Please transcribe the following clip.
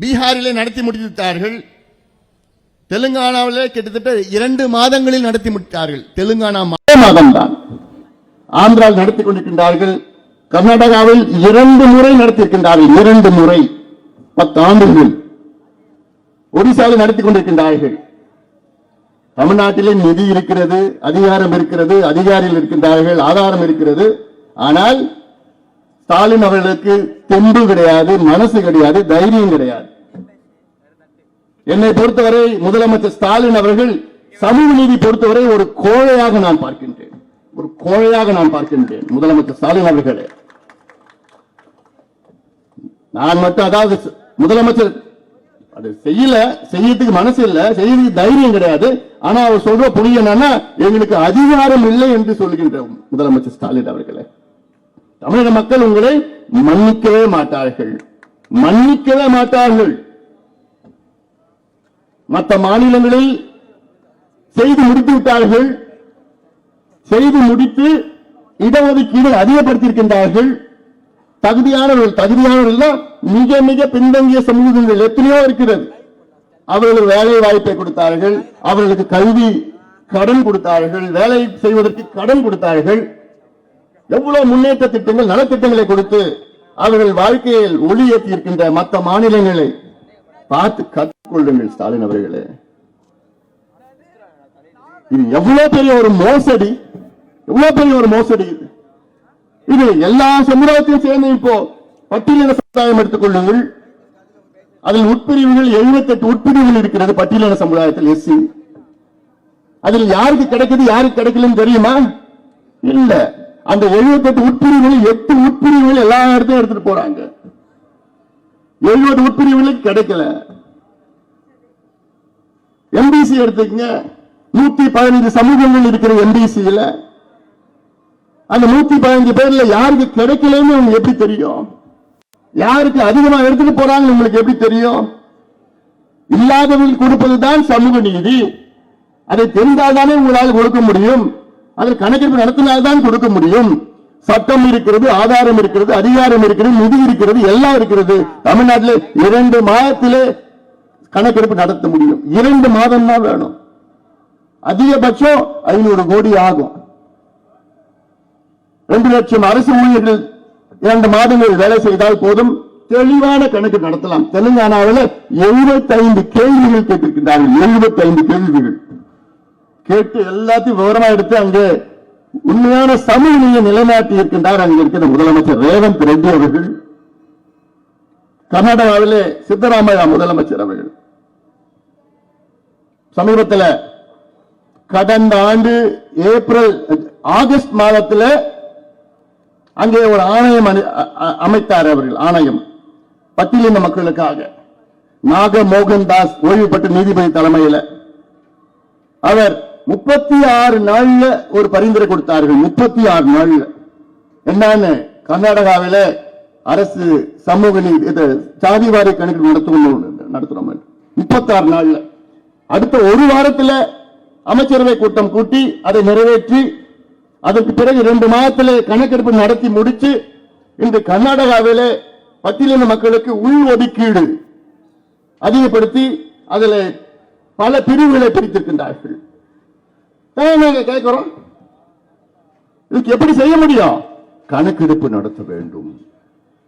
பீகாரிலே நடத்தி முடித்தார்கள். தெலுங்கானாவிலே கிட்டத்தட்ட இரண்டு மாதங்களில் நடத்தி முடித்தார்கள். தெலுங்கானா மா- மாதம்தான் ஆந்திராவில் நடத்தி கொண்டிருக்கின்றார்கள். கர்நாடகாவில் இரண்டு முறை நடத்தியிருக்கின்றார்கள். இரண்டு முறை. பத்து ஆண்டுகள். ஒடிசாவில் நடத்தி கொண்டிருக்கின்றார்கள். தமிழ்நாட்டிலே நிதி இருக்கிறது அதிகாரம் இருக்கிறது அதிகாரிகள் இருக்கின்றார்கள் ஆதாரம் இருக்கிறது. ஆனால் ஸ்டாலின் அவர்களுக்கு தெம்பு கிடையாது மனசு கிடையாது தைரியம் கிடையாது. என்னை பொறுத்தவரை முதலமைச்சர் ஸ்டாலின் அவர்கள் சமூக நீதி பொறுத்தவரை ஒரு கோழையாக நான் பார்க்கின்றேன். ஒரு கோழையாக நான் பார்க்கின்றேன் முதலமைச்சர் ஸ்டாலின் அவர்களே. நான் மட்டும் அதாவது முதலமைச்சர் அது செய்யல செய்யறதுக்கு மனசு இல்ல செய்யறதுக்கு தைரியம் கிடையாது. ஆனா அவர் சொல்ற புரிய என்னன்னா எங்களுக்கு அதிகாரம் இல்லை என்று சொல்லுகின்ற முதலமைச்சர் ஸ்டாலின் அவர்களே. தமிழக மக்கள் உங்களை மன்னிக்கவே மாட்டார்கள். மன்னிக்கவே மாட்டார்கள். மற்ற மாநிலங்களில் செய்து முடித்து விட்டார்கள். செய்து முடித்து இடஒதுக்கீடு அதிகப்படுத்தியிருக்கின்றார்கள். தகுதியானவர்கள் தகுதியானவர்கள் தான் மிக மிக பின்தங்கிய சமூகங்கள். எத்தனையோ இருக்கிறது. அவர்களுக்கு வேலை வாய்ப்பை கொடுத்தார்கள். அவர்களுக்கு கல்வி கடன் கொடுத்தார்கள். வேலை செய்வதற்கு கடன் கொடுத்தார்கள். எவ்வளவு முன்னேற்ற திட்டங்கள் நலத்திட்டங்களை கொடுத்து அவர்கள் வாழ்க்கையில் ஒளி ஏற்றியிருக்கின்ற மற்ற மாநிலங்களை பார்த்து கற்றுக்கொள்ளுங்கள் ஸ்டாலின் அவர்களே. இது எவ்வளவு பெரிய ஒரு மோசடி எவ்வளவு பெரிய ஒரு மோசடி இது. இது எல்லா சமுதாயத்தையும் சேர்ந்து இப்போ பட்டியலின சமுதாயம் எடுத்துக் கொள்ளுங்கள். அதில் உட்பிரிவுகள் 78 உட்பிரிவுகள் இருக்கிறது பட்டியலின சமுதாயத்தில் எஸ்சி. அதில் யாருக்கு கிடைக்குது யாருக்கு கிடைக்கலன்னு தெரியுமா? இல்லை. அந்த 78 உட்பிரிவுகள் எட்டு உட்பிரிவுகள் எல்லா இடத்தையும் எடுத்துட்டு போறாங்க. எழுபது உட்பிரிவுகளுக்கு கிடைக்கல. எம்பிசி எடுத்துக்கங்க. நூத்தி பதினைந்து சமூகங்கள் இருக்கிற எம்பிசியில அந்த நூத்தி பதினஞ்சு பேர்ல யாருக்கு கிடைக்கலன்னு உங்களுக்கு எப்படி தெரியும்? யாருக்கு அதிகமா எடுத்துட்டு போறாங்க உங்களுக்கு எப்படி தெரியும்? இல்லாதவர்கள் கொடுப்பதுதான் சமூக நீதி. அதை தெரிந்தால்தானே உங்களால் கொடுக்க முடியும். அதில் கணக்கெடுப்பு நடத்தினால்தான் கொடுக்க முடியும். சட்டம் இருக்கிறது ஆதாரம் இருக்கிறது அதிகாரம் இருக்கிறது நிதி இருக்கிறது எல்லாம் இருக்கிறது. தமிழ்நாட்டில் இரண்டு மாதத்திலே கணக்கெடுப்பு நடத்த முடியும். இரண்டு மாதம் தான் வேணும். அதிகபட்சம் ஐநூறு கோடி ஆகும். ரெண்டு லட்சம் அரசு ஊழியர்கள் இரண்டு மாதங்கள் வேலை செய்தால் போதும். தெளிவான கணக்கு நடத்தலாம். தெலுங்கானாவில் 75 கேள்விகள் கேட்டிருக்கிறார்கள் எழுபத்தி ஐந்து கேள்விகள். கேட்டு எல்லாத்தையும் விவரமா எடுத்து அங்கே உண்மையான சமூக நிலைநாட்டி இருக்கின்றார் அங்க இருக்கிற முதலமைச்சர் ரேவந்த் ரெட்டி அவர்கள். கர்நாடகாவிலே சித்தராமையா முதலமைச்சர் அவர்கள். சமீபத்தில் கடந்த ஆண்டு ஏப்ரல் ஆகஸ்ட் மாதத்தில் அங்கே ஒரு ஆணையம் அ- அமைத்தார் அவர்கள் ஆணையம். பட்டியலின மக்களுக்காக. நாக மோகன் தாஸ் ஓய்வு பெற்ற நீதிபதி தலைமையில். அவர் முப்பத்தி ஆறு நாள்ல ஒரு பரிந்துரை கொடுத்தார்கள் முப்பத்தி ஆறு நாள்ல. என்னன்னு? கர்நாடகாவில அரசு சமூக நீதி இது சாதிவாரி கணக்கு நடத்தணும் நடத்துறோம் முப்பத்தி ஆறு நாள்ல. அடுத்த ஒரு வாரத்துல அமைச்சரவை கூட்டம் கூட்டி அதை நிறைவேற்றி அதற்கு பிறகு இரண்டு மாதத்துல கணக்கெடுப்பு நடத்தி முடிச்சு இன்று கர்நாடகாவில பட்டியலின மக்களுக்கு உள் ஒதுக்கீடு அதிகப்படுத்தி அதில் பல பிரிவுகளை பிரித்திருக்கின்றார்கள். ஏன் நாங்க கேட்கிறோம் இதுக்கு எப்படி செய்ய முடியும்? கணக்கெடுப்பு நடத்த வேண்டும்.